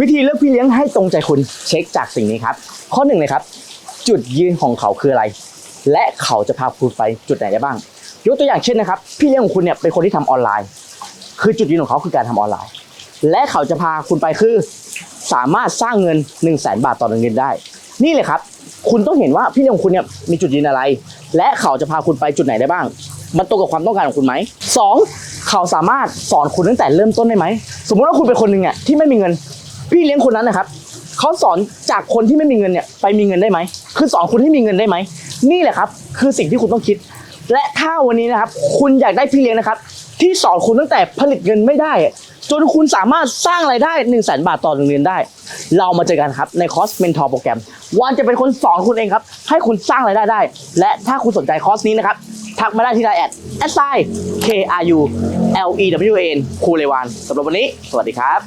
วิธีเลือกพี่เลี้ยงให้ตรงใจคุณเช็คจากสิ่งนี้ครับ ข้อหนึ่งเลยครับ จุดยืนของเขาคืออะไร และเขาจะพาคุณไปจุดไหนได้บ้าง ยกตัวอย่างเช่นนะครับ พี่เลี้ยงของคุณเนี่ยเป็นคนที่ทำออนไลน์ คือจุดยืนของเขาคือการทำออนไลน์ และเขาจะพาคุณไปคือ สามารถสร้างเงิน1นึ่งแสนบาทต่อหนึ่งเดือนได้ นี่เลยครับ คุณต้องเห็นว่าพี่เลี้ยงของคุณเนี่ยมีจุดยืนอะไร และเขาจะพาคุณไปจุดไหนได้บ้าง มันตรงกับความต้องการของคุณไหมสองเขาสามารถสอนคุณตั้งแต่เริ่มต้นได้ไหม สมมุติว่าคุณเป็นคนหนึ่งอะที่ไม่มีเงิน พี่เลี้ยงคนนั้นนะครับเขาสอนจากคนที่ไม่มีเงินเนี่ยไปมีเงินได้ไหมคือสอนคุณให้มีเงินได้ไหมนี่แหละครับ คือสิ่งที่คุณต้องคิด และถ้าวันนี้นะครับ คุณอยากได้พี่เลี้ยงนะครับ ที่สอนคุณตั้งแต่ผลิตเงินไม่ได้ จนคุณสามารถสร้างรายได้1นึ่งแสนบาทต่อหนึ่งเดือนได้ เรามาเจอกันครับในคอร์สเมนทอร์โปรแกรมวันจะเป็นคนสอนคุณเองครับ ให้คุณสร้างรายได้ได้ และถ้าคุณสนใจคอร์สนี้นะครับทักมาได้ที่ไลน์แอด s i k r u l e w a n คูเลวานสำหรับวันนี้ สวัสดีครับ